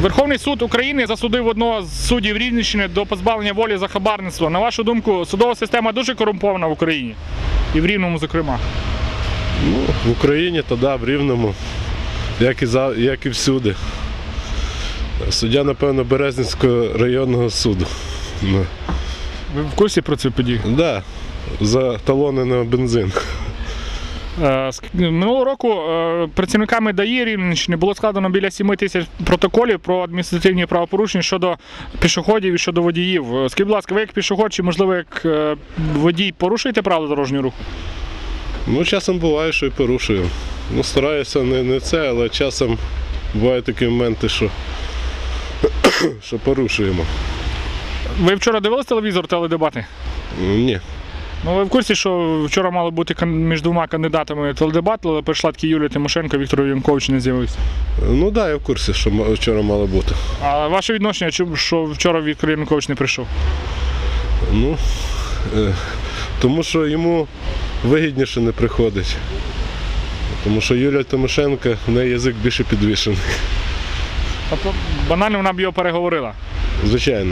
Верховний суд України засудив одного з суддів Рівненщини до позбавлення волі за хабарництво. На вашу думку, судова система дуже корумпована в Україні і в Рівному, зокрема. Ну, в Україні то да, в Рівному, як і, за, як і всюди. Суддя, напевно, Березнівського районного суду. Ви в курсі про цю подію? да, за талони на бензин. Е, Минулого року е, працівниками ДАІ Рівненщини було складено біля 7 тисяч протоколів про адміністративні правопорушення щодо пішоходів і щодо водіїв. Е, Скажіть, будь ласка, ви як пішоход чи можливо як водій порушуєте правила дорожнього руху? Ну, часом буває, що і порушую. Ну, стараюся не, не це, але часом бувають такі моменти, що, що порушуємо. Ви вчора дивились телевізор теледебати? Ні. Ну, ви в курсі, що вчора мало бути між двома кандидатами теледебат, але прийшла таки Юлія Тимошенко, Віктор Янкович не з'явився. Ну так, да, я в курсі, що вчора мало бути. А ваше відношення, що вчора Віктор Янкович не прийшов? Ну, е, тому що йому вигідніше не приходить. Тому що Юлія Тимошенко, в неї язик більше підвішений. Тобто банально вона б його переговорила. Звичайно.